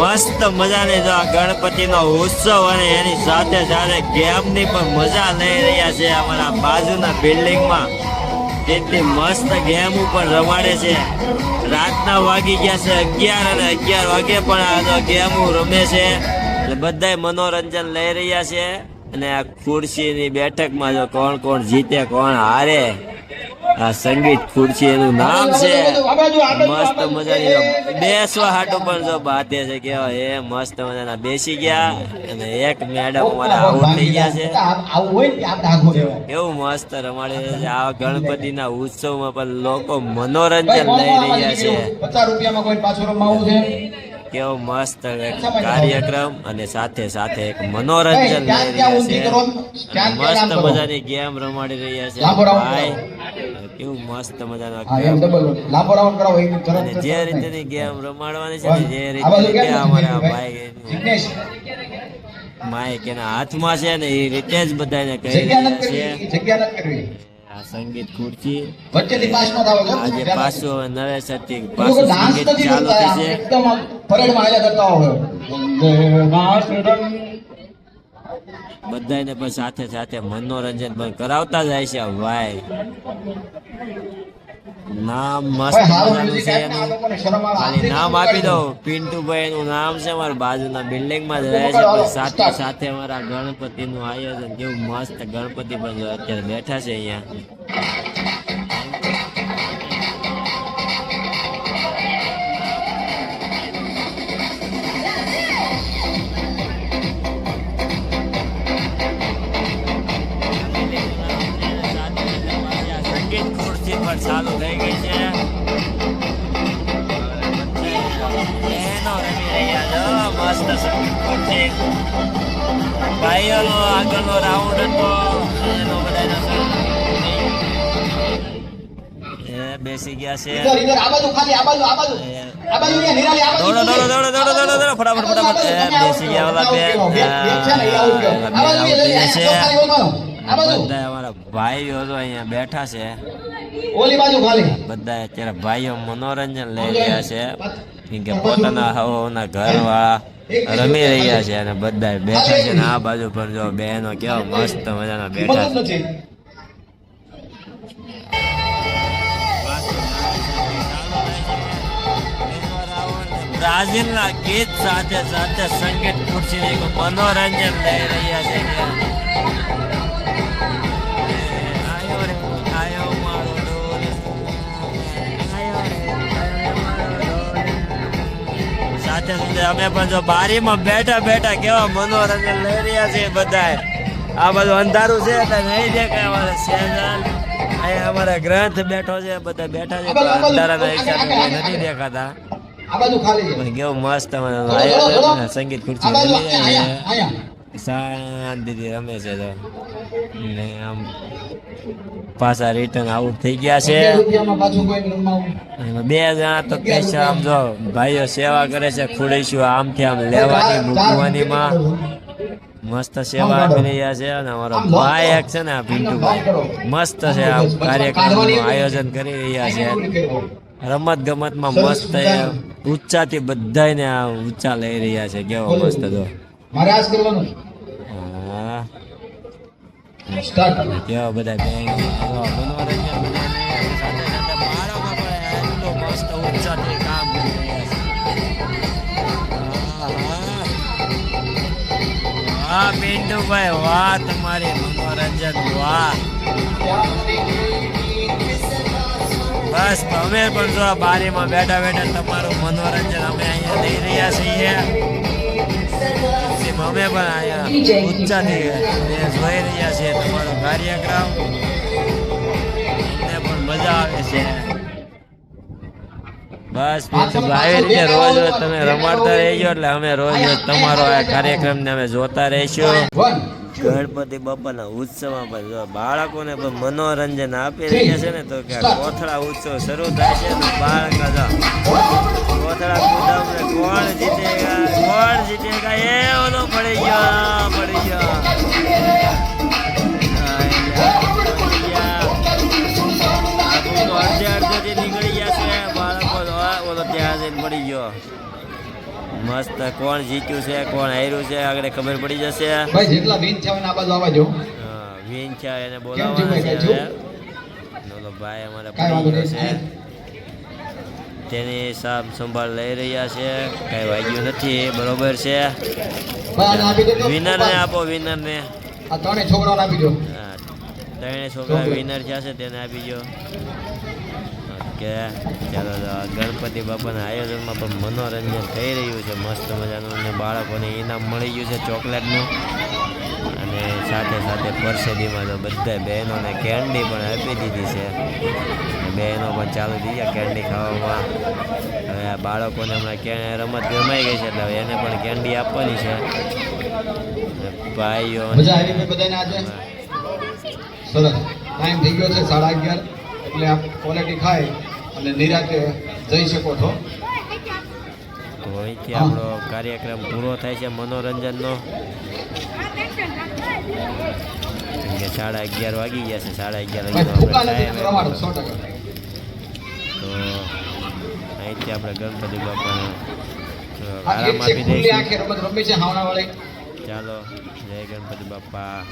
મસ્ત મજાની જો આ ગણપતિનો ઉત્સવ અને એની સાથે સાથે ગેમની પણ મજા લઈ રહ્યા છે અમારા બાજુના બિલ્ડિંગમાં. કેટલી મસ્ત ગેમ ઉપર રમાડે છે. રાતના વાગી ગયા છે અગિયાર અને અગિયાર વાગે પણ આ ગેમો રમે છે. એટલે બધાય મનોરંજન લઈ રહ્યા છે. અને આ ખુરશીની બેઠકમાં જો કોણ કોણ જીતે, કોણ હારે આ સંગીત ખુરશી એનું નામ છે. મસ્ત મજાની બેસવા હાટો પણ જો બાતે છે કેવા એ મસ્ત મજાના બેસી ગયા અને એક મેડમ અમારા આઉટ થઈ ગયા છે. કેવું મસ્ત રમાડે છે. આ ગણપતિના ઉત્સવમાં પણ લોકો મનોરંજન લઈ રહ્યા છે. પચાસ રૂપિયામાં કોઈ પાછું રમાવું છે? કેવો મસ્ત કાર્યક્રમ અને સાથે સાથે એક મનોરંજન લઈ રહ્યા છે. મસ્ત મજાની ગેમ રમાડી રહ્યા છે. ભાઈ કેવું મસ્ત મજાનો અને જે રીતેની ગેમ રમાડવાની છે ને જે રીતે અમારા ભાઈ જિગ્નેશ. માઇક એના હાથમાં છે ને એ રીતે જ બધાને કહી જગ્યા રહ્યા છે. આ સંગીત ખુરશી આજે પાછું હવે નવેસરથી લોકો પાછું સંગીત ચાલુ થશે. બધાને પણ સાથે સાથે મનોરંજન પણ કરાવતા જાય છે ભાઈ. નામ મસ્ત છે એનું. ખાલી નામ આપી દઉં. પિન્ટુભાઈ નું નામ છે મારા બાજુના બિલ્ડિંગમાં જ રહે છે. પણ સાથે સાથે અમારા ગણપતિ નું આયોજન. કેવું મસ્ત ગણપતિ પણ અત્યારે બેઠા છે અહીંયા. બહેનો રમી રહ્યા છે મસ્ત સંગીત ખુરશી ભાઈઓનો આગળનો રાઉન્ડ હતો એનો બધાનો એ બેસી ગયા છે દોડો દોડો દોડો દોડો દોડો દોડો ફટાફટ ફટાફટ એ બેસી ગયા ઓલા બે છે ને, એ આવું કયો. આ આ બાજુ બે એ આઉટ લઈ, થઈ આ જશે. જો ખાલી ઓલવાનો. આ બાજુ બધા અમારા ભાઈઓ તો અહીંયા બેઠા છે ઓલી બાજુ ખાલી બધા અત્યારે ભાઈઓ મનોરંજન લઈ રહ્યા છે કેમ કે પોતાના હવોના ઘરવાળા રમી રહ્યા છે અને બધા બેઠા છે ને આ બાજુ પર જો બહેનો કેવા મસ્ત મજાના બેઠા હિંમત જ છે નથી બ્રાઝિલના ગીત સાથે સાથે સંગીત ખુરશીની મનોરંજન લઈ રહ્યા છે સાથે સાથે અમે પણ જો બારીમાં બેઠા બેઠા કેવા મનોરંજન લઈ રહ્યા છીએ બધાય આ બધું અંધારું છે એટલે નહીં દેખાય અમારે સેજલ અહીંયા અમારે ગ્રંથ બેઠો છે, બધા બેઠા છે અંધારાના હિસાબે નથી દેખાતા. છે પણ કેવું મસ્ત સંગીત ખુરશી છે. શાંતિથી રમે છે તો. ને આમ પાછા રિટર્ન આઉટ થઈ ગયા છે. બે જણા તો પૈસા આમ જો ભાઈઓ સેવા કરે છે ખુડીશું આમથી આમ લેવાની મૂકવાની માં. મસ્ત સેવા આપી રહ્યા છે અને અમારો ભાઈ એક છે ને આ પિન્ટુભાઈ મસ્ત છે આ કાર્યક્રમનું આયોજન કરી રહ્યા છે. રમત ગમતમાં મસ્ત એ ઊંચાથી બધાને આ ઊંચા લઈ રહ્યા છે. કેવો મસ્ત આજ કરવાનું સ્ટાર્ટ બધા પણ એટલું મસ્ત ઊંચાથી કામ કરી રહ્યા છે. વાહ તમારી મનોરંજન, વાહ. બસ અમે પણ જો બારીમાં બેઠા બેઠા તમારું મનોરંજન અમે અહીંયા લઈ રહ્યા છીએ. એમ અમે પણ અહીંયા એ જોઈ રહ્યા છીએ તમારો કાર્યક્રમ. પણ મજા આવે છે. બસ પછી આવી રીતે રોજ રોજ તમે રમાડતા રહેજો, એટલે અમે રોજ રોજ તમારો આ કાર્યક્રમને અમે જોતા રહીશું. ગણપતિ બાપાના ઉત્સવમાં પણ જો બાળકોને પણ મનોરંજન આપી રહ્યા છે ને, તો કે કોથળા ઉત્સવ શરૂ થાય છે ને બાળક કોથળા કુદમ ને કોણ જીતેગા કોણ જીતેગા એ ગયા. મસ્ત કોણ જીત્યું છે કોણ હાર્યું છે આગળ ખબર પડી જશે. ભાઈ જેટલા વિન છે આ બાજુ આવવા જો હા, વિન છે એને બોલાવવાના છે બોલો ભાઈ અમારે પડી ગયો છે. તેની સામ સંભાળ લઈ રહ્યા છે. કઈ વાગ્યું નથી બરોબર છે. વિનર ને આપી. વિનરને આપો વિનરને આ ત્રણે છોકરાઓને આપી દો. ત્રણે છોકરા વિનર છે તેને આપી જો ઓકે ચાલો ગણપતિ બાપાના આયોજનમાં પણ મનોરંજન થઈ રહ્યું છે મસ્ત મજાનું. અને બાળકોને ઇનામ મળી ગયું છે ચોકલેટનું. અને સાથે સાથે પરસેદીમાં તો બધા બહેનોને કેન્ડી પણ આપી દીધી છે. બહેનો પણ ચાલુ થઈ ગયા કેન્ડી ખાવામાં. હવે આ બાળકોને હમણાં કે રમત રમાઈ ગઈ છે એટલે એને પણ કેન્ડી આપવાની છે. ભાઈઓ સરસ. ટાઈમ થઈ ગયો છે સાડા અગિયાર. એટલે આપ ક્વોલિટી ખાય અને નિરાતે જઈ શકો છો. તો અહીંથી આપણો કાર્યક્રમ પૂરો થાય છે મનોરંજનનો. સાડા અગિયાર વાગી ગયા છે સાડા અગિયાર. ટકા. તો અહીંથી આપણે ગણપતિ બાપાને આરામ આપી ખુલ્લી ચાલો જય ગણપતિ બાપા.